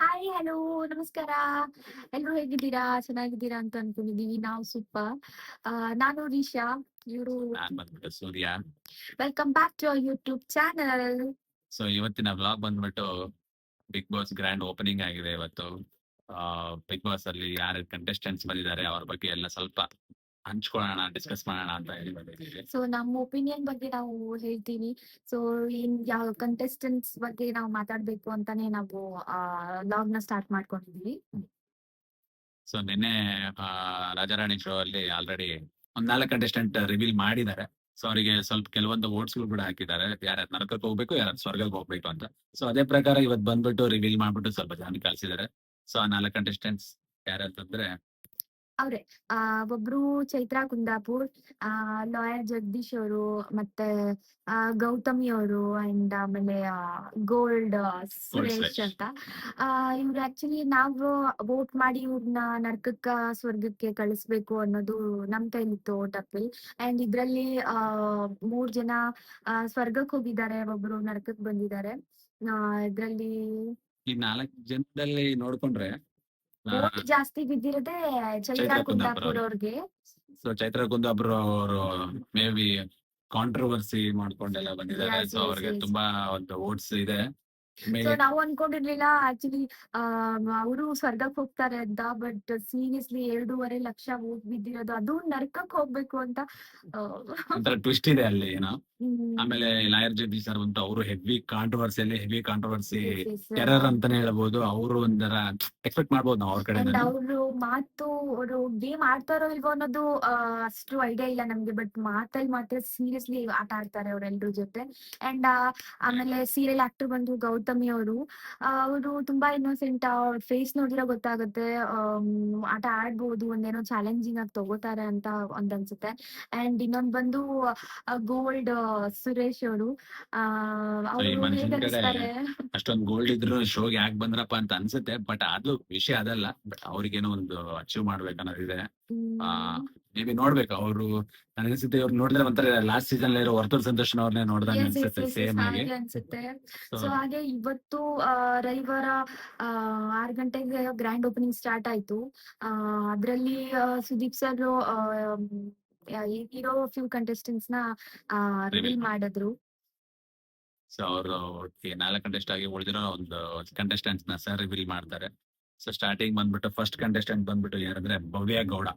Hi hello ನಮಸ್ಕಾರ. ಎಲ್ರು ಹೇಗಿದ್ದೀರಾ? ಚೆನ್ನಾಗಿದ್ದೀರಾ ಅಂತ ಅನ್ಕೊಂಡಿದೀವಿ ನಾವು ಸೂಪರ್ ನಾನು ರೀಶಾ ಇವರು Surya. Welcome back to YouTube channel so ಇವತ್ತಿನ ವ್ಲಾಗ್ ಬಂದ್ಬಿಟ್ಟು ಬಿಗ್ ಬಾಸ್ ಗ್ರ್ಯಾಂಡ್ ಓಪನಿಂಗ್ ಆಗಿದೆ ಇವತ್ತು. ಬಿಗ್ ಬಾಸ್ ಅಲ್ಲಿ ಯಾರು ಕಂಟೆಸ್ಟೆಂಟ್ಸ್ ಬಂದಿದ್ದಾರೆ ಅವ್ರ ಬಗ್ಗೆ ಎಲ್ಲ ಸ್ವಲ್ಪ ಹಂಚ್ಕೊಳ್ಳೋಣ ಡಿಸ್ಕಸ್ ಮಾಡೋಣ ಅಂತ ಹೇಳಿ ಬಂದಿದ್ದೀವಿ ಸೊ ನಮ್ಮ ಒಪಿನಿಯನ್ ಬಗ್ಗೆ ನಾವು ಹೇಳ್ತೀವಿ. ಸೊ ಇನ್ ಯಾವ ಕಂಟೆಸ್ಟೆಂಟ್ಸ್ ಬಗ್ಗೆ ನಾವು ಮಾತಾಡ್ಬೇಕು ಅಂತಾನೆ ನಾವು ಲಾಗ್ನ ಸ್ಟಾರ್ಟ್ ಮಾಡ್ಕೊಂಡಿದೀವಿ ಸೊ ನಿನ್ನೆ ರಾಜರಾಣಿ ಶೋ ಅಲ್ಲಿ ಆಲ್ರೆಡಿ ಒಂದ್ ನಾಲ್ಕು ಕಂಟೆಸ್ಟೆಂಟ್ ರಿವೀಲ್ ಮಾಡಿದ್ದಾರೆ. ಸೊ ಅವರಿಗೆ ಸ್ವಲ್ಪ ಕೆಲವೊಂದು ವೋಟ್ಸ್ಗಳು ಕೂಡ ಹಾಕಿದ್ದಾರೆ. ಯಾರ್ಯಾರು ನರಕಕ್ಕೆ ಹೋಗ್ಬೇಕು ಯಾರು ಸ್ವರ್ಗಕ್ಕೆ ಹೋಗ್ಬೇಕು ಅಂತ. ಸೊ ಅದೇ ಪ್ರಕಾರ ಇವತ್ತು ಬಂದ್ಬಿಟ್ಟು ರಿವೀಲ್ ಮಾಡ್ಬಿಟ್ಟು ಸ್ವಲ್ಪ ಜನ ಕಳ್ಸಿದ್ದಾರೆ. ಸೊ ಆ ನಾಲ್ಕು ಕಂಟೆಸ್ಟೆಂಟ್ಸ್ ಯಾರಂತಂದ್ರೆ ಅವ್ರೆ ಆ ಒಬ್ರು ಚೈತ್ರಾ ಕುಂದಾಪುರ್ ಆ ಲಾಯರ್ ಜಗದೀಶ್ ಅವರು ಮತ್ತೆ ಆ ಗೌತಮಿ ಅವರು ಅಂಡ್ ಆಮೇಲೆ ಗೋಲ್ಡ್ ಸುರೇಶ್. ಅಂತ. ಆ ಇವ್ರು ಆಕ್ಚುಲಿ ನಾವು ವೋಟ್ ಮಾಡಿ ಇವ್ರನ್ನ ನರ್ಕಕ್ಕ ಸ್ವರ್ಗಕ್ಕೆ ಕಳಿಸ್ಬೇಕು ಅನ್ನೋದು ನಮ್ ಕೈಲಿತ್ತು ವೋಟ್ ಅಂಡ್ ಇದ್ರಲ್ಲಿ ಆ ಮೂರ್ ಜನ ಆ ಸ್ವರ್ಗಕ್ಕೆ ಹೋಗಿದ್ದಾರೆ ಒಬ್ರು ನರ್ಕಕ್ ಬಂದಿದ್ದಾರೆ. ಆ ಇದ್ರಲ್ಲಿ ಈ ನಾಲ್ಕು ಜನದಲ್ಲಿ ನೋಡ್ಕೊಂಡ್ರೆ ವೋಟ್ ಜಾಸ್ತಿ ಬಿದ್ದಿರೋದೇ ಚೈತ್ರ ಚೈತ್ರಾ ಕುಂದಾಪುರ್ ಕುಂದಾಪುರ್ ಅವ್ರಿಗೆ? ಸೊ ಚೈತ್ರ ಕುಂದಾಪುರ ಅವರು ಮೇ ಬಿ ಕಾಂಟ್ರವರ್ಸಿ ಮಾಡ್ಕೊಂಡೆಲ್ಲ ಬಂದಿದ್ದಾರೆ. Yes, ಸೊ yes, ಅವ್ರಿಗೆ yes. ತುಂಬಾ ಒಂದು ಓಟ್ಸ್ ಇದೆ. ಸೊ ಮೇಲೆ ನಾವು ಅನ್ಕೊಂಡಿರ್ಲಿಲ್ಲ ಆಕ್ಚುಲಿ ಅವರು ಸ್ವರ್ಗಕ್ಕೆ ಹೋಗ್ತಾರೆ ಅಂತ ಬಟ್ ಸೀರಿಯಸ್ಲಿ ಎರಡೂವರೆ ಲಕ್ಷ ಹೋಗಿ ಬಿದ್ದಿರೋದು ಅದು ನರ್ಕಕ್ ಹೋಗ್ಬೇಕು ಅಂತ ಆ, ಒಂಥರ ಟ್ವಿಸ್ಟ್ ಇದೆ ಅಲ್ಲಿ ಏನೋ ಹ್ಮ್. ಆಮೇಲೆ ಲಾಯರ್ ಜಬಿ ಸರ್ ಅಂತ ಅವರು heavy ಕಾಂಟ್ರವರ್ಸಿಯಲ್ಲಿ heavy controversy Yes, yes, sir. Terror ಅಂತಾನೆ ಹೇಳ್ಬೋದು ಅವರು ಒಂಥರ ಎಕ್ಸ್ಪೆಕ್ಟ್ ಮಾಡ್ಬೋದು ನಾವು ಅವ್ರ ಕಡೆ ಅವರು ಮಾತು ಅವರು ಗೇಮ್ ಆಡ್ತಾರೋ ಇಲ್ವೋ ಅನ್ನೋದು ಆ, ಅಷ್ಟು ಐಡಿಯಾ ಇಲ್ಲ ನಮ್ಗೆ ಬಟ್ ಮಾತಲ್ಲಿ ಮಾತ್ರ ಸೀರಿಯಸ್ಲಿ ಆಟ ಆಡ್ತಾರೆ ಅವ್ರೆಲ್ರ ಜೊತೆ ಅಂಡ್ ಆಮೇಲೆ ಸೀರಿಯಲ್ ಆಕ್ಟರ್ ಬಂದು ಗೌತಮಿ ಅವರು ಅವರು ತುಂಬಾ ಇನ್ನೋಸೆಂಟ್ ಅವ್ರ ಫೇಸ್ ನೋಡಿದ್ರೆ ಗೊತ್ತಾಗುತ್ತೆ ಆಟ ಆಡ್ಬೋದು ಒಂದೇನೋ ಚಾಲೆಂಜಿಂಗ್ ಆಗಿ ತಗೋತಾರೆ ಅಂತ ಒಂದ್ ಅನ್ಸುತ್ತೆ ಅಂಡ್ ಇನ್ನೊಂದ್ ಬಂದು ಗೋಲ್ಡ್ ಸುರೇಶ್ ಅವರು. ಅಷ್ಟೊಂದ್ ಗೋಲ್ಡ್ ಇದ್ರು ಶೋಗೆ ಯಾಕೆ ಬಂದ್ರಪ್ಪ ಅಂತ ಅನ್ಸುತ್ತೆ ಬಟ್ ಅದು ವಿಷಯ ಅದಲ್ಲ. ಬಟ್ ಅವ್ರಿಗೇನೋ ಒಂದು ಅಚೀವ್ ಮಾಡ್ಬೇಕನ್ನೋದಿದೆ. ಆ, ಹ್ಮ್. ಮೇ ಬಿ ನೋಡ್ಬೇಕು. ಅವರು ಅನ್ಸುತ್ತೆ ಇವ್ರು ನೋಡಿದ್ರೆ ಒಂಥರ ಲಾಸ್ಟ್ ಸೀಸನ್ ಇರೋ ವರ್ತೂರ್ ಸಂತೋಷ್ ಅವ್ರನ್ನೇ ನೋಡ್ದಂಗ ಅನ್ಸುತ್ತೆ ಸೇಮ್ ಆಗಿ. ಅನ್ಸುತ್ತೆ. ಸೊ ಹಾಗೆ ಇವತ್ತು ರವಿವಾರ ಆರ್ ಗಂಟೆಗೆ ಗ್ರ್ಯಾಂಡ್ ಓಪನಿಂಗ್ ಸ್ಟಾರ್ಟ್ ಆಯ್ತು. ಅದ್ರಲ್ಲಿ ಸುದೀಪ್ ಸರ್ ಇರೋ ಫ್ಯೂ ಕಂಟೆಸ್ಟೆಂಟ್ಸ್ನ ರಿವೀಲ್ ಮಾಡಿದ್ರು. ಸೊ ಅವರು ನಾಲ್ಕು ಕಂಟೆಸ್ಟ್ ಆಗಿ ಉಳಿದಿರೋ ಒಂದು ಕಂಟೆಸ್ಟೆಂಟ್ಸ್ನ ಸರ್ ರಿವೀಲ್ ಮಾಡ್ತಾರೆ. ಸೊ ಸ್ಟಾರ್ಟಿಂಗ್ ಬಂದ್ಬಿಟ್ಟು ಫಸ್ಟ್ ಕಂಟೆಸ್ಟೆಂಟ್ ಬಂದ್ಬಿಟ್ಟು ಯಾರಂದ್ರೆ ಭವ್ಯ ಗೌಡ.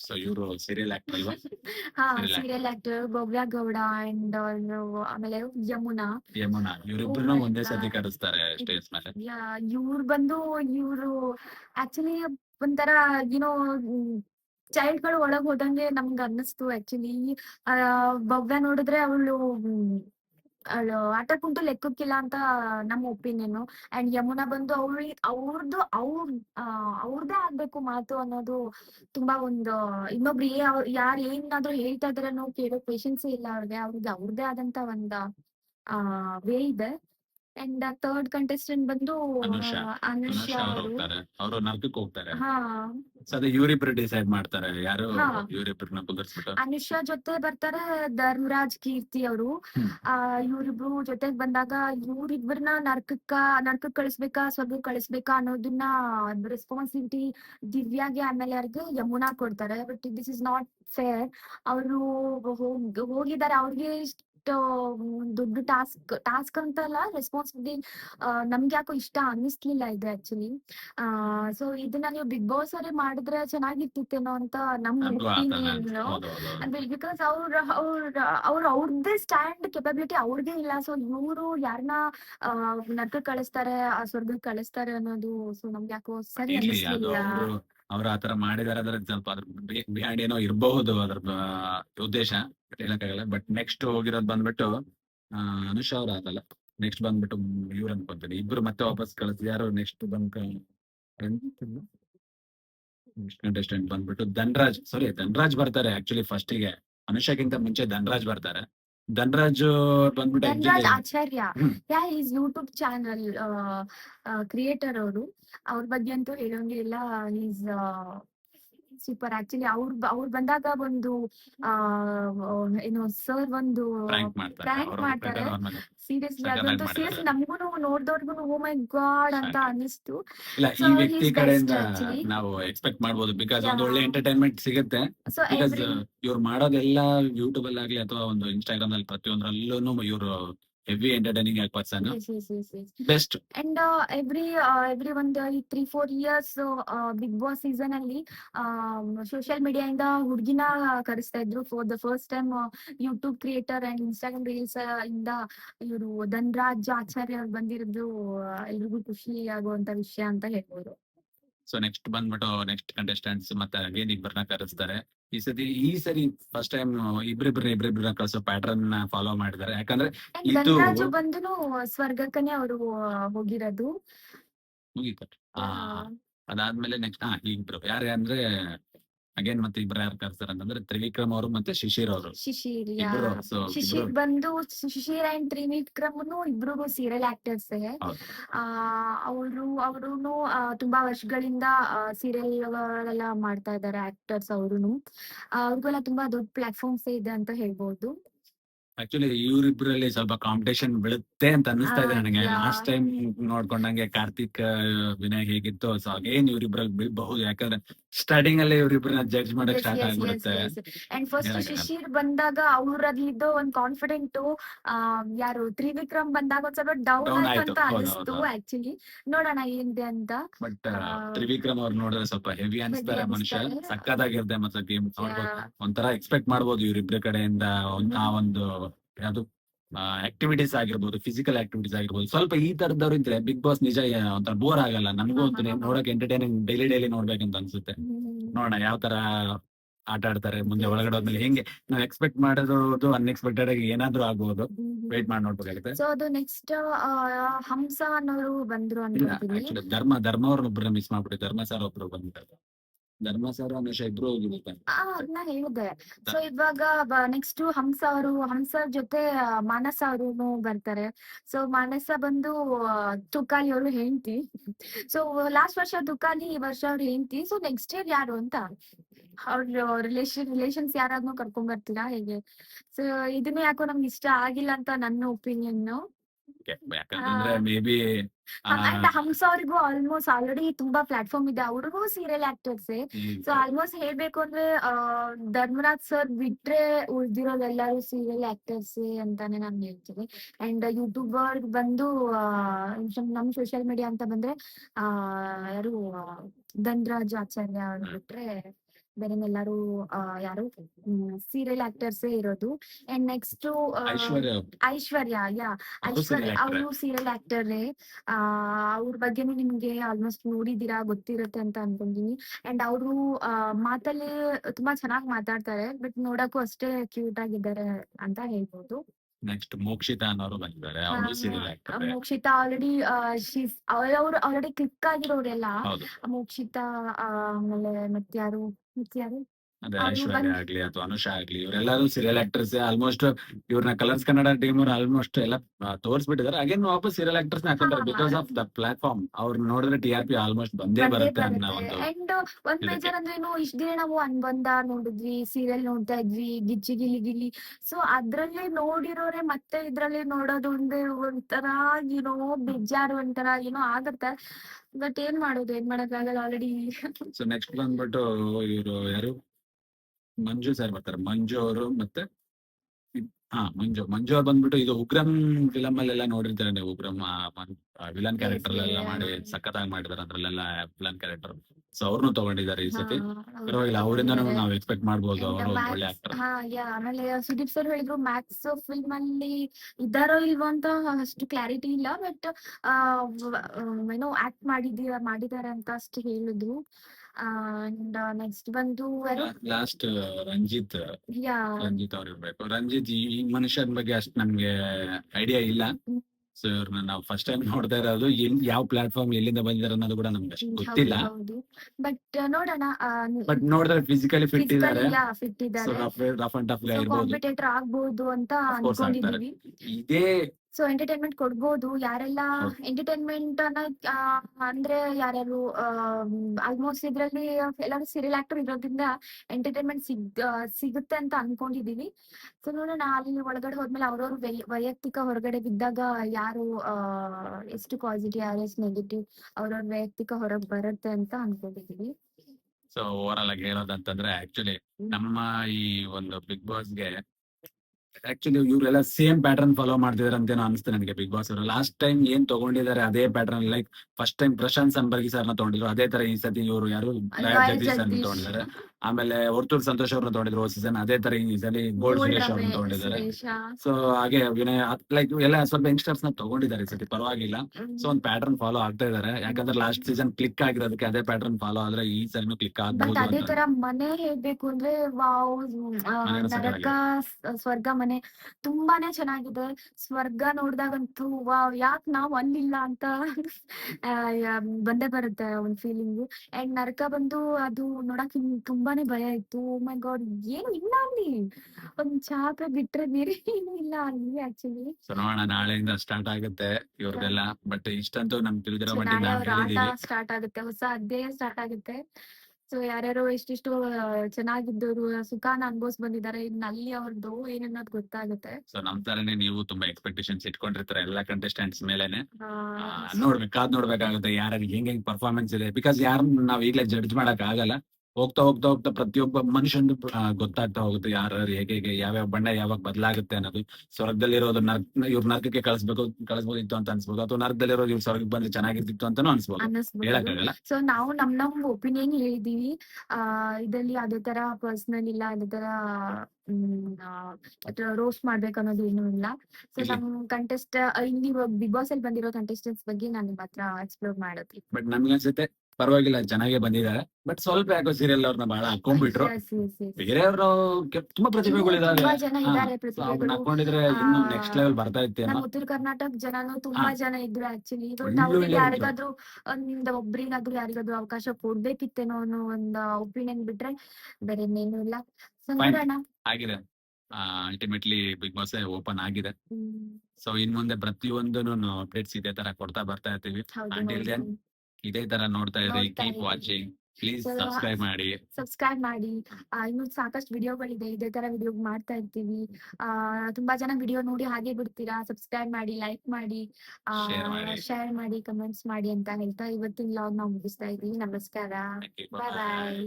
ಸೊ ಇವರು ಸೀರಿಯಲ್ ಆಕ್ಟರ್ ಅಲ್ವಾ ಹಾ ಸೀರಿಯಲ್ ಆಕ್ಟರ್ ಬೊಬ್ರಾ ಗೌಡ ಅಂಡ್ ಆಮೇಲೆ ಯಮುನಾ. ಯಮುನಾ. ಇವರಿಬ್ಬರನ್ನ ಒಂದೇ ಸತಿ. ಕರೆಸ್ತಾರೆ ಸ್ಟೇಜ್ ಮೇಲೆ. ಇವ್ರು ಬಂದು ಇವರು ಆಕ್ಚುಲಿ ಒಂಥರ ಏನೋ ಚೈಲ್ಡ್ಗಳು ಒಳಗ್ ಹೋದಂಗೆ ನಮ್ಗೆ ಅನ್ನಿಸ್ತು ಆಕ್ಚುಲಿ ಭವ್ಯ ನೋಡಿದ್ರೆ ಅವಳು ಆಟ ಕುಂಟು ಲೆಕ್ಕಕ್ಕಿಲ್ಲ ಅಂತ ನಮ್ಮ ಒಪಿನಿಯನ್. ಅಂಡ್ ಯಮುನಾ ಬಂದು ಅವ್ರಿ ಅವ್ರದ್ದು ಅವ್ರ ಅವ್ರದ್ದೇ ಆಗ್ಬೇಕು ಮಾತು ಅನ್ನೋದು ತುಂಬಾ ಒಂದು, ಇನ್ನೊಬ್ರು ಯಾರು ಏನಾದ್ರೂ ಹೇಳ್ತಾ ಇದಾರೆ ಅನ್ನೋ ಕೇಳೋ ಪೇಶನ್ಸ್ ಇಲ್ಲ ಅವ್ರಿಗೆ. ಅವ್ರಿಗೆ ಅವ್ರದ್ದೇ ಆದಂತ ಒಂದ್, ಆ ವೇ ಇದೆ. ಅಂಡ್ ಥರ್ಡ್ ಕಂಟೆಸ್ಟೆಂಟ್ ಬಂದು ಅನುಷಾ. ಆ, ಅನುಷಾ ಅನುಷಾ ಅವ್ರು ಅವರು. ಹೋಗ್ತಾರೆ. ಅವರು ನರ್ಕಕ್ಕೆ ಹೋಗ್ತಾರೆ. ಹಾ. ಸೊ ಅದೇ ಇವರಿಬ್ರು ಡಿಸೈಡ್ ಮಾಡ್ತಾರೆ. ಯಾರು ಹಾ. ಇವರಿಬ್ರನ್ನ ಕುಂದರ್ಸ್ಬಿಟ್ಟು ಅನುಷಾ ಜೊತೆ ಬರ್ತಾರೆ ಧರ್ಮರಾಜ್ ಕೀರ್ತಿ ಅವರು. ಹ್ಮ್. ಆ ಇವ್ರಿಬ್ರು ಜೊತೆಗ್ ಬಂದಾಗ ಇವ್ರಿಬ್ರನ್ನ ನರ್ಕಕ್ಕ ನರ್ಕಕ್ ಕಳಿಸ್ಬೇಕಾ ಸ್ವರ್ಗಕ್ ಕಳಿಸ್ಬೇಕಾ ಅನ್ನೋದನ್ನ ರೆಸ್ಪಾನ್ಸಿಬಿಲಿಟಿ ದಿವ್ಯಾಗೆ ಆಮೇಲೆ ಅವ್ರಿಗೆ ಯಮುನಾ ಕೊಡ್ತಾರೆ. But this is not fair ಅವರು ಹೋಗಿದ್ದಾರೆ. ಅವ್ರಿಗೆ ಇಷ್ಟು ದೊಡ್ಡ ಟಾಸ್ಕ್ ಟಾಸ್ಕ್ ಅಂತಲ್ಲ ರೆಸ್ಪಾನ್ಸಿಬಿಲಿಟಿ ನಮ್ಗೆ ಯಾಕೋ ಇಷ್ಟ ಅನ್ನಿಸ್ಲಿಲ್ಲ ಇದು ಆಕ್ಚುಲಿ ಸೊ ಇದನ್ನ ನೀವು ಬಿಗ್ ಬಾಸ್ ಅವರೇ ಮಾಡಿದ್ರೆ ಚೆನ್ನಾಗಿರ್ತಿತ್ತೇನೋ ಅಂತ ನಮ್ ಆ ಒಪಿನಿಯನ್ ಬಿಕಾಸ್ ಅವ್ರ ಅವ್ರ ಅವ್ರ ಅವ್ರದ್ದೇ ಸ್ಟ್ಯಾಂಡ್ ಕೆಪಬಿಲಿಟಿ ಅವ್ರಿಗೆ ಇಲ್ಲ. ಸೊ ಇವರು ಯಾರನ್ನ ನರ್ಕ ಕಳಿಸ್ತಾರೆ ಆ ಸ್ವರ್ಗಕ್ಕೆ ಕಳಿಸ್ತಾರೆ ಅನ್ನೋದು ಸೊ ನಮ್ಗೆ ಯಾಕೋ ಸರಿ ಅನ್ನಿಸ್ಲಿಲ್ಲ ಅದು ಅವರು ಆತರ ಮಾಡಿದಾರೆ ಅದ್ರ ಸ್ವಲ್ಪ ಅದ್ರ ಬಿಹೈಂಡ್ ಏನೋ ಇರಬಹುದು ಅದ್ರ ಉದ್ದೇಶ ಹೇಳಕ್ಕಾಗಲ್ಲ ಬಟ್ ನೆಕ್ಸ್ಟ್ ಹೋಗಿರೋದ್ ಬಂದ್ಬಿಟ್ಟು ಆ, ಅನುಷಾ ಅವ್ರು ಆಗಲ್ಲ. ನೆಕ್ಸ್ಟ್ ಬಂದ್ಬಿಟ್ಟು ಇವ್ರು ಅನ್ಕೊಂತೀನಿ. ಇಬ್ರು ಮತ್ತೆ ವಾಪಸ್ ಕಳಿಸ್. ಯಾರು ನೆಕ್ಸ್ಟ್ ಬಂದ್ ಕಂಟೆಸ್ಟೆಂಟ್ ಬಂದ್ಬಿಟ್ಟು ಧನ್ರಾಜ್. ಸಾರಿ ಧನ್ರಾಜ್ ಬರ್ತಾರೆ ಆಕ್ಚುಲಿ ಫಸ್ಟ್ಗೆ. ಅನುಷಾಗಿಂತ ಮುಂಚೆ ಧನ್ರಾಜ್ ಬರ್ತಾರೆ. ಧನ್ರಾಜ್ ಬಂದ್ಬಿಟ್ಟು Dhanraj Acharya. Yeah is YouTube channel creator ಅವರು. ಅವ್ರ ಬಗ್ಗೆ ಅಂತೂ ಹೇಳೋಂಗಿಲ್ಲ ಈಸ್ ಸೂಪರ್ ಆಕ್ಚುಲಿ ಅವ್ರ ಅವ್ರು ಬಂದಾಗ ಒಂದು ಆ ಏನು ಸರ್ ಒಂದು ಪ್ರ್ಯಾಂಕ್ ಮಾಡ್ತಾರೆ ಸೀರಿಯಸ್ಲಿ ಅದಂತೂ ಸೀರಿಯಸ್ ನಮ್ಗೂನು ನೋಡ್ದವ್ರಿಗೂ ಓ ಮೈ ಗಾಡ್ ಅಂತ ಅನಿಸ್ತು ಇಲ್ಲ ಈ ವ್ಯಕ್ತಿ ಕಡೆಯಿಂದ ನಾವು ಎಕ್ಸ್ಪೆಕ್ಟ್ ಮಾಡಬಹುದು ಬಿಕಾಸ್. ಒಂದು ಒಳ್ಳೆ ಎಂಟರ್ಟೈನ್ಮೆಂಟ್ ಸಿಗುತ್ತೆ. ಬಿಕಾಸ್ ಇವ್ರು ಮಾಡೋದೆಲ್ಲ ಯೂಟ್ಯೂಬ್ ಅಲ್ಲಿ ಆಗ್ಲಿ ಅಥವಾ ಒಂದು ಇನ್ಸ್ಟಾಗ್ರಾಮ್ ಅಲ್ಲಿ ಪ್ರತಿಯೊಂದ್ರಲ್ಲೂ ಇವರು ಹೆವಿ ಎಂಟರ್ಟೈನಿಂಗ್ ಆಗಿ person best and every every ಒಂದು ಈ three four years big boss season ಅಲ್ಲಿ ಸೋಷಿಯಲ್ ಮೀಡಿಯಾ ಇಂದ ಹುಡುಗಿನ ಕರೆಸ್ತಾ ಇದ್ರು for the first time YouTube creator and Instagram reels ಇಂದ ಇವರು ಧನ್ರಾಜ್ ಆಚಾರ್ಯ ಅವ್ರು ಬಂದಿರೋದು ಆ, ಎಲ್ರಿಗೂ ಖುಷಿ ಆಗುವಂತ ವಿಷಯ ಅಂತ ಹೇಳ್ಬೋದು. ಸೊ ನೆಕ್ಸ್ಟ್ ಬಂದ್ಬಿಟ್ಟು ನೆಕ್ಸ್ಟ್ ಕಂಟೆಸ್ಟೆಂಟ್ಸ್ ಮತ್ತೆ ಅಗೇನ್ ಇಬ್ಬರನ್ನ ಕರೆಸ್ತಾರೆ. ಈ ಸತಿ ಈ ಸರಿ ಫಸ್ಟ್ ಟೈಮ್ ಇಬ್ರಿಬ್ರ ಇಬ್ರಿಬ್ರನ್ನ ಕಳಿಸೋ ಪ್ಯಾಟರ್ನ್ನ ಫಾಲೋ ಮಾಡಿದ್ದಾರೆ. ಯಾಕಂದ್ರೆ ಇದು- ಬಂದು ಸ್ವರ್ಗಕ್ಕನೆ ಅವರು ಹೋಗಿರೋದು. ಮುಗಿತಾರೆ ಆ ಆ, ಅದಾದ್ಮೇಲೆ ನೆಕ್ಸ್ಟ್ ಹಾ ಇಬ್ರು. ಯಾರು ಅಂದ್ರೆ ಅಗೇನ್ ಮತ್ತೆ ಇಬ್ಬರು ಯಾರು ಕರ್ತಾರೆ ಅಂತಂದ್ರೆ ತ್ರಿವಿಕ್ರಮ್ ಅವರು ಮತ್ತೆ ಶಿಶಿರ್ ಅವರು. ಶಿಶಿರ್ ಸೊ ಶಿಶಿರ್ ಬಂದು ಶಿಶಿರ್ ಅಂಡ್ ತ್ರಿವಿಕ್ರಮ್ನು ಇಬ್ರು ಸೀರಿಯಲ್ ಆಕ್ಟರ್ಸ್ ಅವರು ಅವರು ತುಂಬಾ ವರ್ಷಗಳಿಂದ ಸೀರಿಯಲ್ ಮಾಡ್ತಾ ಇದ್ದಾರೆ ಆಕ್ಟರ್ಸ್ ಅವರು ಅವ್ರಿಗೆಲ್ಲ ತುಂಬಾ ದೊಡ್ಡ ಪ್ಲಾಟ್ಫಾರ್ಮ್ಸ್ ಇದೆ ಅಂತ ಹೇಳ್ಬೋದು. ಆಕ್ಚುಲಿ ಇವ್ರಿಬ್ರಲ್ಲಿ ಸ್ವಲ್ಪ ಕಾಂಪಿಟೇಷನ್ ಬೀಳುತ್ತೆ ಅಂತ ಅನಿಸ್ತಾ ಇದೆ ನನಗೆ. ಲಾಸ್ಟ್ ಟೈಮ್ ನೋಡ್ಕೊಂಡಂಗೆ ಕಾರ್ತಿಕ್ ವಿನಯ್ ಹೇಗಿತ್ತು ಸೊ ಅಗೇನ್ ಇವರಿಬ್ಬರಲ್ಲಿ ಬೀಳ್ಬಹುದು. ಯಾಕಂದ್ರೆ ಸ್ಟಾರ್ಟಿಂಗ್ ಅಲ್ಲಿ ಇವರಿಬ್ಬರನ್ನ ಜಡ್ಜ್ ಮಾಡಕ್ ಸ್ಟಾರ್ಟ್ ಆಗ್ಬಿಡುತ್ತೆ. And first. ಶಿಶಿರ್ ಬಂದಾಗ ಅವ್ರಲ್ಲಿದ್ದು ಒಂದ್ ಕಾನ್ಫಿಡೆಂಟ್ ಯಾರು ತ್ರಿವಿಕ್ರಮ್ ಬಂದಾಗ ಒಂದ್ ಸ್ವಲ್ಪ ಡೌನ್ ಆಯ್ತು. ಅಂತ ಅನಿಸ್ತು ಆಕ್ಚುಲಿ ನೋಡೋಣ ಏನಿದೆ ಅಂತ. ಬಟ್ ತ್ರಿವಿಕ್ರಮ್ ಅವ್ರು ನೋಡಿದ್ರೆ ಸ್ವಲ್ಪ ಹೆವಿ ಅನಿಸ್ತಾರೆ ಮನುಷ್ಯ. ಅನಿಸ್ತಾರೆ. ಸಕ್ಕತ್ತಾಗಿರುತ್ತೆ ಮತ್ತೆ ಗೇಮ್. ಒಂಥರ ಎಕ್ಸ್ಪೆಕ್ಟ್ ಮಾಡ್ಬೋದು ಇವ್ರಿಬ್ರ ಕಡೆಯಿಂದ. ಒಂದ್- ಆ ಒಂದು ಯಾವ್ದು ಆಕ್ಟಿವಿಟೀಸ್ ಆಗಿರ್ಬೋದು ಫಿಸಿಕಲ್ ಆಕ್ಟಿವಿಟೀಸ್ ಆಗಿರ್ಬೋದು. ಸ್ವಲ್ಪ ಈ ತರದವ್ರು ಇದ್ರೆ ಬಿಗ್ ಬಾಸ್ ನಿಜ ಒಂಥರ ಬೋರ್ ಆಗಲ್ಲ. ನಮಗೂ ಹಾ, ಅಂತ ಹಾ, ಹಾ. ನೋಡಕ್ ಎಂಟರ್ಟೈನಿಂಗ್ ಡೈಲಿ ಡೈಲಿ ನೋಡ್ಬೇಕಂತ ಅನ್ಸುತ್ತೆ. ನೋಡೋಣ ಯಾವ ತರ ಆಟ ಆಡ್ತಾರೆ ಮುಂದೆ ಒಳಗಡೆ ಹೋದ್ಮೇಲೆ ಹೆಂಗೆ. ನಾವು ಎಕ್ಸ್ಪೆಕ್ಟ್ ಮಾಡೋದು ಅನ್ಎಕ್ಸ್ಪೆಕ್ಟೆಡ್ ಆಗಿ ಏನಾದ್ರೂ ಆಗ್ಬೋದು. ವೇಟ್ ಮಾಡಿ ನೋಡ್ಬೇಕಾಗುತ್ತೆ. ಸೊ ಅದು ನೆಕ್ಸ್ಟ್ ಹಂಸ ಅನ್ನೋರು ಬಂದ್ರು ಅಂತ ಧರ್ಮ ಧರ್ಮ ಅವ್ರನ್ನೊಬ್ರು ಮಿಸ್ ಮಾಡ್ಬಿಟ್ಟು ಧರ್ಮ ಸರ್ ಒಬ್ರು ಬಂದಿದ್ದಾರೆ ಧರ್ಮ ಸರ್ ಅನುಷ ಇಬ್ರು ಹೋಗಿರ್ತಾರೆ ಆ, ಅದ್ನ ಹೇಳಿದೆ ಸೊ ಇವಾಗ ನೆಕ್ಸ್ಟ್ ಹಂಸ ಅವರು ಹಂಸ ಜೊತೆ ಮಾನಸ ಅವರು ಬರ್ತಾರೆ. ಸೊ ಮಾನಸ ಬಂದು ತುಕಾಲಿ ಅವರು ಹೆಂಡತಿ. ಸೊ ಲಾಸ್ಟ್ ವರ್ಷ ತುಕಾಲಿ ಈ ವರ್ಷ ಅವ್ರು ಹೆಂಡತಿ. ಸೊ ನೆಕ್ಸ್ಟ್ ಇಯರ್ ಯಾರು ಅಂತ? ಅವ್ರ ರಿಲೇಶನ್ ರಿಲೇಷನ್ಸ್ ಯಾರಾದ್ನೂ ಕರ್ಕೊಂಡ್ ಬರ್ತೀರಾ ಹೇಗೆ? ಸೊ ಇದನ್ನೇ ಯಾಕೋ ನಮ್ಗೆ ಇಷ್ಟ ಆಗಿಲ್ಲ ಅಂತ ನನ್ನ ಒಪಿನಿಯನ್ ಯಾಕಂದ್ರೆ ಮೇ ಬಿ ಅಂಡ್ ಹಂಸ ಅವ್ರಿಗೂ ಆಲ್ಮೋಸ್ಟ್ ಆಲ್ರೆಡಿ ತುಂಬಾ ಪ್ಲಾಟ್ಫಾರ್ಮ್ ಇದೆ. ಅವ್ರಿಗೂ ಸೀರಿಯಲ್ ಆಕ್ಟರ್ಸ್ ಸೊ ಆಲ್ಮೋಸ್ಟ್ ಹೇಳ್ಬೇಕು ಅಂದ್ರೆ ಧರ್ಮರಾಜ್ ಸರ್ ಬಿಟ್ರೆ ಉಳ್ದಿರೋದೆಲ್ಲರೂ ಸೀರಿಯಲ್ ಆಕ್ಟರ್ಸ್ ಅಂತಾನೆ ನಾನು ಹೇಳ್ತೀನಿ. ಅಂಡ್ ಯೂಟ್ಯೂಬರ್ ಬಂದು ನಮ್- ಸೋಶಿಯಲ್ ಸೋಷಿಯಲ್ ಮೀಡಿಯಾ ಅಂತ ಬಂದ್ರೆ ಆ ಯಾರು ಧನ್ರಾಜ್ ಆಚಾರ್ಯ ಅವ್ರು ಬಿಟ್ರೆ ಬೇರೆನೆಲ್ಲರೂ ಎಲ್ಲಾರು ಯಾರು? ಸೀರಿಯಲ್ ಆಕ್ಟರ್ಸ್ ಇರೋದು. And next Aishwarya yeah? Aishwarya. ಅವರು ಸೀರಿಯಲ್ ಆಕ್ಟರ್ ಆ ಅವ್ರ ಬಗ್ಗೆನೂ ನಿಮ್ಗೆ ಆಲ್ಮೋಸ್ಟ್ ನೋಡಿದೀರಾ ಗೊತ್ತಿರುತ್ತೆ ಅಂತ ಅನ್ಕೊಂಡಿನಿ ಅಂಡ್ ಅವರು ಮಾತಲ್ಲಿ ತುಂಬಾ ಚೆನ್ನಾಗಿ ಮಾತಾಡ್ತಾರೆ ಬಟ್ ನೋಡಕ್ಕೂ ಅಷ್ಟೇ ಕ್ಯೂಟ್ ಆಗಿದ್ದಾರೆ ಅಂತ ಹೇಳ್ಬೋದು. ನೆಕ್ಸ್ಟ್ ಮೋಕ್ಷಿತಾ ಅನ್ನೋರು ಬಂದಿದ್ದಾರೆ. ಅವರು serial actor Mokshitha already she's ಅವ್ರು ಆಲ್ರೆಡಿ ಕ್ಲಿಕ್ ಆಗಿರೋರೆಲ್ಲ ಮೋಕ್ಷಿತಾ ಆಮೇಲೆ ಮತ್ಯಾರು ಮತ್ಯಾರು ಅದೇ ಐಶ್ವರ್ಯ ಬಂದ್- ಆಗ್ಲಿ ಅಥವಾ ಅನುಷ ಆಗ್ಲಿ ಇವರೆಲ್ಲಾರು ಸೀರಿಯಲ್ ಆಕ್ಟರ್ಸ್ ಆಲ್ಮೋಸ್ಟ್ ಇವ್ರನ್ನ ಕಲರ್ಸ್ ಕನ್ನಡ ಟೀಮ್ ಅವ್ರು ಆಲ್ಮೋಸ್ಟ್ ಎಲ್ಲ ತೋರಿಸ್ಬಿಟ್ಟಿದ್ದಾರೆ ಅಗೇನ್ ವಾಪಸ್ ಸೀರಿಯಲ್ ಆಕ್ಟರ್ಸ್ ಹಾಕೊಂತಾರೆ ಹಾ, ಬಿಕಾಸ್ ಆಫ್ ದ ಪ್ಲಾಟ್ಫಾರ್ಮ್ ಅವರು ನೋಡಿದ್ರೆ ಟಿ ಆರ್ ಪಿ ಆಲ್ಮೋಸ್ಟ್ ಬಂದೇ ಬರುತ್ತೆ ಅನ್ನೋ ಒಂದು ಅಂಡ್ ಒಂದ್ ಇದಕ್ಕೆ. ಬೇಜಾರ್ ಅಂದ್ರೆ ಏನು ಇಷ್ಟ ದಿನ ನಾವು ಅನ್ಬಂದ ನೋಡಿದ್ವಿ ಸೀರಿಯಲ್ ನೋಡ್ತಾ ಇದ್ವಿ ಗಿಚ್ಚಿ ಗಿಲಿ ಗಿಲಿ. ಸೊ ಅದ್ರಲ್ಲೇ ನೋಡಿರೋರೆ ಮತ್ತೆ ಇದ್ರಲ್ಲಿ ನೋಡೋದು ಒಂದೇ ಒಂಥರ ಏನೋ ಬೇಜಾರು ಒಂಥರ ಏನೋ ಆಗತ್ತೆ. ಬಟ್ ಏನ್ ಮಾಡೋದು ಏನ್ ಮಾಡಕ್ಕಾಗಲ್ಲ ಆಲ್ರೆಡಿ ಸೊ ನೆಕ್ಸ್ಟ್ ಬಂದ್ಬಿಟ್ಟು ಇವರು ಯಾರು? ಮಂಜು ಸರ್ ಬರ್ತಾರೆ. ಮಂಜು ಅವರು ಮತ್ತೆ ಹಾ ಮಂಜು ಮಂಜು ಅವ್ರು ಬಂದ್ಬಿಟ್ಟು ಇದು ಉಗ್ರಂ ಫಿಲಮ್ ಅಲ್ಲೆಲ್ಲ ನೋಡಿರ್ತಾರೆ ನೀವು? ಉಗ್ರಂ ವಿಲನ್ ಕ್ಯಾರೆಕ್ಟರ್ ಎಲ್ಲ ಮಾಡಿ ಸಖತ್ತಾಗಿ ಮಾಡಿದಾರೆ ಅದ್ರಲ್ಲೆಲ್ಲ ವಿಲನ್ ಕ್ಯಾರೆಕ್ಟರ್ ಸೊ ಅವ್ರನ್ನು ತಗೊಂಡಿದ್ದಾರೆ ಈ ಸತಿ. ಪರವಾಗಿಲ್ಲ ಅವರಿಂದ ನಾವು ಎಕ್ಸ್ಪೆಕ್ಟ್ ಮಾಡ್ಬೋದು ಅವರು ಒಳ್ಳೆ ಆಕ್ಟರ್ ಆಮೇಲೆ ಸುದೀಪ್ ಸರ್ ಹೇಳಿದ್ರು ಮ್ಯಾಕ್ಸ್ ಫಿಲ್ಮ್ ಅಲ್ಲಿ ಇದ್ದಾರೋ ಇಲ್ವೋ ಅಂತ ಅಷ್ಟು ಕ್ಲಾರಿಟಿ ಇಲ್ಲ ಬಟ್ ಏನೋ ಆಕ್ಟ್ ಮಾಡಿದೀರ ಮಾಡಿದ್ದಾರೆ ಅಂತ ಅಷ್ಟು ಹೇಳಿದ್ರು. ಅಂಡ್ ನೆಕ್ಸ್ಟ್ ಬಂದು ಲಾಸ್ಟ್ ರಂಜಿತ್ ಯಾ. ರಂಜಿತ್ ಅವ್ರು ಇರ್ಬೇಕು ರಂಜಿತ್ ಈ ಮನುಷ್ಯನ ಬಗ್ಗೆ ಅಷ್ಟು ನಮ್ಗೆ ಐಡಿಯಾ ಇಲ್ಲ. ಸೊ ಇವ್ರನ್ನ ನಾವು ಫಸ್ಟ್ ಟೈಮ್ ನೋಡ್ತಾ ಇರೋದು ಎಲ್ಲಿ ಯಾವ ಪ್ಲಾಟ್ಫಾರ್ಮ್ ಎಲ್ಲಿಂದ ಬಂದಿದ್ದಾರೆ ಅನ್ನೋದು ಕೂಡ ನಮ್ಗೆ ಅಷ್ಟು ಗೊತ್ತಿಲ್ಲ. ಹೌದು. ಬಟ್ ನೋಡೋಣ ಬಟ್ ನೋಡಿದ್ರೆ ಫಿಸಿಕಲಿ ಫಿಟ್ ಇದ್ದಾರೆ. ಫಿಟ್ ಇದ್ದಾರೆ. ರಫ್ ಅಂಡ್ ಟಫ್ ಇರ್ಬೋದು. ಕಾಂಪಿಟೇಟರ್ ಆಗ್ಬಹುದು ಅಂತ ಅನ್ಕೊಂಡಿದೀವಿ. ಇದೇ ಸೊ ಎಂಟರ್ಟೈನ್ಮೆಂಟ್ ಕೊಡ್ಬೋದು. ಯಾರೆಲ್ಲ. ಎಂಟರ್ಟೈನ್ಮೆಂಟ್ ಅನ್ನ ಆ, ಅಂದ್ರೆ ಯಾರ್ಯಾರು ಆಲ್ಮೋಸ್ಟ್ ಇದ್ರಲ್ಲಿ ಎಲ್ಲರೂ ಸೀರಿಯಲ್ ಆಕ್ಟರ್ ಇರೋದ್ರಿಂದ ಎಂಟರ್ಟೈನ್ಮೆಂಟ್ ಸಿಗ್ ಆ, ಸಿಗುತ್ತೆ ಅಂತ ಅನ್ಕೊಂಡಿದೀವಿ. ಸೊ ನೋಡೋಣ. ಅಲ್ಲಿ ಒಳಗಡೆ ಹೋದ್ಮೇಲೆ ಅವ್ರವ್ರ ವೈಯಕ್ತಿಕ ಹೊರಗಡೆ ಬಿದ್ದಾಗ ಯಾರು ಆ, ಎಷ್ಟು ಪಾಸಿಟಿವ್ ಯಾರು ಎಷ್ಟು ನೆಗೆಟಿವ್ ಅವ್ರವ್ರ ವೈಯಕ್ತಿಕ ಹೊರಗೆ ಬರುತ್ತೆ ಅಂತ ಅನ್ಕೊಂಡಿದೀವಿ. ಸೊ ಓವರ್ ಆಲ್ ಆಗಿ ಹೇಳೋದಂತಂದ್ರೆ ಆಕ್ಚುಲಿ ನಮ್ಮ ಈ ಒಂದು ಬಿಗ್ ಬಾಸ್ಗೆ ಆಕ್ಚುಲಿ ಇವರೆಲ್ಲ ಸೇಮ್ ಪ್ಯಾಟರ್ನ್ ಫಾಲೋ ಮಾಡ್ತಿದಾರೆ ಅಂತೇನೋ ಅನಿಸ್ತದೆ ನನಗೆ ಬಿಗ್ ಬಾಸ್ ಅವರು ಲಾಸ್ಟ್ ಟೈಮ್ ಏನ್ ತಗೊಂಡಿದ್ದಾರೆ ಅದೇ pattern like first time Prashanth Sambargi ಸರ್ನ ತಗೊಂಡಿದ್ರು ಅದೇ ತರ ಈ ಸತಿ ಇವರು ಯಾರು ಜಗದೀಶ್ ಸರ್ನ ತಗೊಂಡಿದ್ದಾರೆ ಆಮೇಲೆ ಹೊರ್ತೂರ್ ಸಂತೋಷ್ ಅವ್ರನ್ನ ತಗೊಂಡಿದ್ರು ಸೀಸನ್ ಅದೇ ತರ ಈ ಸಲ ಗೋಲ್ಡ್ ಸುರೇಶ್ ಅವ್ರನ್ನ ತಗೊಂಡಿದ್ದಾರೆ. ಸೊ ಹಾಗೆ ವಿನಯ ಲೈಕ್ ಎಲ್ಲ ಸ್ವಲ್ಪ ಯಂಗ್ಸ್ಟರ್ಸ್ನ ತಗೊಂಡಿದ್ದಾರೆ ಸತಿ ಪರವಾಗಿಲ್ಲ. ಸೊ ಒಂದ್ ಪ್ಯಾಟರ್ನ್ ಫಾಲೋ ಆಗ್ತಾ ಇದಾರೆ. ಯಾಕಂದ್ರೆ ಲಾಸ್ಟ್ ಸೀಸನ್ ಕ್ಲಿಕ್ ಆಗಿರೋದಕ್ಕೆ ಅದೇ ಪ್ಯಾಟರ್ನ್ ಫಾಲೋ ಆದ್ರೆ ಈ ಸಲನು ಕ್ಲಿಕ್ ಆಗ್ಬೋದು ಅದೇ ತರ ಮನೆ ಹೇಳ್ಬೇಕು ಅಂದ್ರೆ ವಾವ್ ನರಕ ಸ್ವರ್ಗ ಮನೆ ತುಂಬಾನೇ ಚೆನ್ನಾಗಿದೆ. ಸ್ವರ್ಗ ನೋಡಿದಾಗಂತೂ ವಾವ್ ಯಾಕೆ ನಾವ್ ಅಲ್ಲಿಲ್ಲ ಅಂತ ಬಂದೇ ಬರುತ್ತೆ ಒಂದ್ ಫೀಲಿಂಗ್ ಅಂಡ್ ನರಕ ಬಂದು ಅದು ನೋಡಕ್ ಇನ್ ತುಂಬಾನೇ ಭಯ ಇತ್ತು. ಮೈ ಗಾಡ್ ಏನು ಇಲ್ಲ ಅಲ್ಲಿ? ಒಂದ್ ಚಾಪೆ ಬಿಟ್ರೆ ಬೇರೆ ಏನು ಇಲ್ಲ ಅಲ್ಲಿ ಆಕ್ಚುಲಿ ಸೊ ನೋಡೋಣ ನಾಳೆಯಿಂದ ಸ್ಟಾರ್ಟ್ ಆಗುತ್ತೆ ಇವ್ರದೆಲ್ಲ. ಬಟ್ ಇಷ್ಟಂತೂ ನಮ್ಗೆ ತಿಳಿದಿರೋ ಮಟ್ಟಿಗೆ ನಾಳೆ ನಾವ್ ಅವ್ರ ಆಟ ಹೇಳಿದೀವಿ ಸ್ಟಾರ್ಟ್ ಆಗುತ್ತೆ. ಹೊಸ ಅಧ್ಯಾಯ ಸ್ಟಾರ್ಟ್ ಆಗುತ್ತೆ. ಸೊ ಯಾರ್ಯಾರೋ ಎಷ್ಟಿಷ್ಟು ಆ, ಚೆನ್ನಾಗಿದ್ದವರು ಸುಖಾನ ಅನ್ಭವಿಸ್ ಬಂದಿದ್ದಾರೆ ಇನ್ ಅಲ್ಲಿ ಅವ್ರದ್ದು ಏನನ್ನೋದು ಗೊತ್ತಾಗುತ್ತೆ. ಸೊ ನಮ್ ತರನೇ ನೀವು ತುಂಬಾ ಎಕ್ಸ್ಪೆಕ್ಟೇಷನ್ಸ್ ಇಟ್ಕೊಂಡಿರ್ತಾರೆ ಎಲ್ಲಾ ಕಂಟೆಸ್ಟೆಂಟ್ಸ್ ಮೇಲೆನೆ. ಆ, ಆ, ನೋಡ್ಬೇಕು ಕಾದ್ ನೋಡ್ಬೇಕಾಗುತ್ತೆ ಯಾರ್ಯಾರಿಗೆ ಹೆಂಗ್ ಹೆಂಗ್ ಪರ್ಫಾರ್ಮೆನ್ಸ್ ಇದೆ. ಬಿಕಾಸ್ ಯಾರನ್ನ ನಾವ್ ಈಗಲೇ ಜಡ್ಜ್ ಮಾಡಕ್ ಆಗಲ್ಲ. ಹೋಗ್ತಾ ಹೋಗ್ತಾ ಹೋಗ್ತಾ ಪ್ರತಿಯೊಬ್ಬ ಮನುಷ್ಯಂದು ಆ, ಗೊತ್ತಾಗ್ತಾ ಹೋಗುತ್ತೆ ಯಾರು ಹೇಗೆ ಹೇಗೆ ಯಾವ್ಯಾವ ಬಣ್ಣ ಯಾವಾಗ ಬದಲಾಗುತ್ತೆ ಅನ್ನೋದು. ಸ್ವರ್ಗದಲ್ಲಿರೋದು ನರ್ ಇವ್ರ ನರ್ಕಕ್ಕೆ ಕಳಿಸ್ಬೇಕು ಕಳಿಸ್ಬೋದಿತ್ತು ಅಂತ ಅನ್ಸ್ಬೋದು. ಅಥವಾ ನರ್ಕದಲ್ಲಿರೋದು ಇವ್ರ ಸ್ವರ್ಗಕ್ಕೆ ಬಂದ್ರೆ ಚೆನ್ನಾಗಿರ್ತಿತ್ತು ಅಂತಾನು ಅನ್ಸ್ಬೋದು. ಹೇಳಕ್ಕಾಗಲ್ಲ. ಸೊ ನಾವು ನಮ್ ನಮ್ ಒಪಿನಿಯನ್ ಹೇಳಿದೀವಿ ಆ ಇದಲ್ಲಿ ಅದೇ ತರ ಪರ್ಸನಲ್ ಇಲ್ಲ ಅದೇ ತರ ರೋಸ್ಟ್ ಮಾಡ್ಬೇಕು ಅನ್ನೋದು ಏನೂ ಇಲ್ಲ. ಸೊ. ನಮ್ ಕಂಟೆಸ್ಟ್ ಇಲ್ಲಿ ಬಿಗ್ ಬಾಸ್ ಅಲ್ಲಿ ಬಂದಿರೋ ಕಂಟೆಸ್ಟೆಂಟ್ಸ್ ಬಗ್ಗೆ ನಾನು ಮಾತ್ರ ಎಕ್ಸ್ಪ್ಲೋರ್ ಮಾಡೋದು. ಬಟ್ ನನ್ಗನ್ಸುತ್ತೆ ಪರವಾಗಿಲ್ಲ ಚೆನ್ನಾಗೆ ಬಂದಿದ್ದಾರೆ ಬಟ್ ಸ್ವಲ್ಪ ಯಾಕೋ ಸೀರಿಯಲ್ ಅವ್ರನ್ನ ಬಹಳ ಹಾಕೊಂಡ್ಬಿಟ್ರು. ಬೇರೆಯವರು ತುಂಬಾ ಪ್ರತಿಭೆಗಳಿದ್ದಾರೆ ಅವ್ರನ್ನ ಹಾಕೊಂಡಿದ್ರೆ ಇನ್ನು ನೆಕ್ಸ್ಟ್ ಲೆವೆಲ್ ಬರ್ತಾ ಇತ್ತೇನೋ. ಉತ್ತರ ಕರ್ನಾಟಕ ಜನನು ತುಂಬಾ ಜನ ಇದ್ರು ಆಕ್ಚುಲಿ. ಯಾರಿಗಾದ್ರೂ ಒಂದ್ ಒಬ್ರಿಗಾದ್ರೂ ಯಾರಿಗಾದ್ರೂ ಅವಕಾಶ ಕೊಡ್ಬೇಕಿತ್ತೇನೋ ಅನ್ನೋ ಒಂದ್ ಒಪಿನಿಯನ್ ಬಿಟ್ರೆ ಬೇರೆ ಇನ್ನೇನು ಇಲ್ಲ. ಸೊ ನೋಡೋಣ ಆಗಿದೆ. ಅಲ್ಟಿಮೇಟ್ಲಿ ಬಿಗ್ ಬಾಸ್ ಓಪನ್ ಆಗಿದೆ. ಸೊ ಇನ್ ಮುಂದೆ ಪ್ರತಿಯೊಂದನ್ನು ಅಪ್ಡೇಟ್ಸ್ ಇದೇ ತರ ಕೊಡ್ತಾ ಬರ್ತಾ ಇರ್ತೀವಿ. ಇದೇ ತರ ನೋಡ್ತಾ ಇರಿ ನೋಡ್ತಾ ಕೀಪ್ ಇರಿ. ವಾಚಿಂಗ್ ಪ್ಲೀಸ್ So, ಸಬ್ಸ್ಕ್ರೈಬ್ ಮಾಡಿ. ಸಬ್ಸ್ಕ್ರೈಬ್ ಮಾಡಿ. ಆ, ಇನ್ನು ಸಾಕಷ್ಟು ವಿಡಿಯೋಗಳಿದೆ. ಇದೇ ತರ ವಿಡಿಯೋ ಮಾಡ್ತಾ ಇರ್ತೀವಿ. ಆ ತುಂಬಾ ಜನ ವಿಡಿಯೋ ನೋಡಿ ಹಾಗೆ ಬಿಡ್ತೀರಾ? ಸಬ್ಸ್ಕ್ರೈಬ್ ಮಾಡಿ ಲೈಕ್ ಮಾಡಿ Share ಮಾಡಿ. ಶೇರ್ ಮಾಡಿ ಕಮೆಂಟ್ಸ್ ಮಾಡಿ ಅಂತ ಹೇಳ್ತಾ ಇವತ್ತಿನ ಲಾಗ್ ನಾವು ಮುಗಿಸ್ತಾ ಇದೀವಿ ನಮಸ್ಕಾರ. ಬಾಯ್ ಬಾಯ್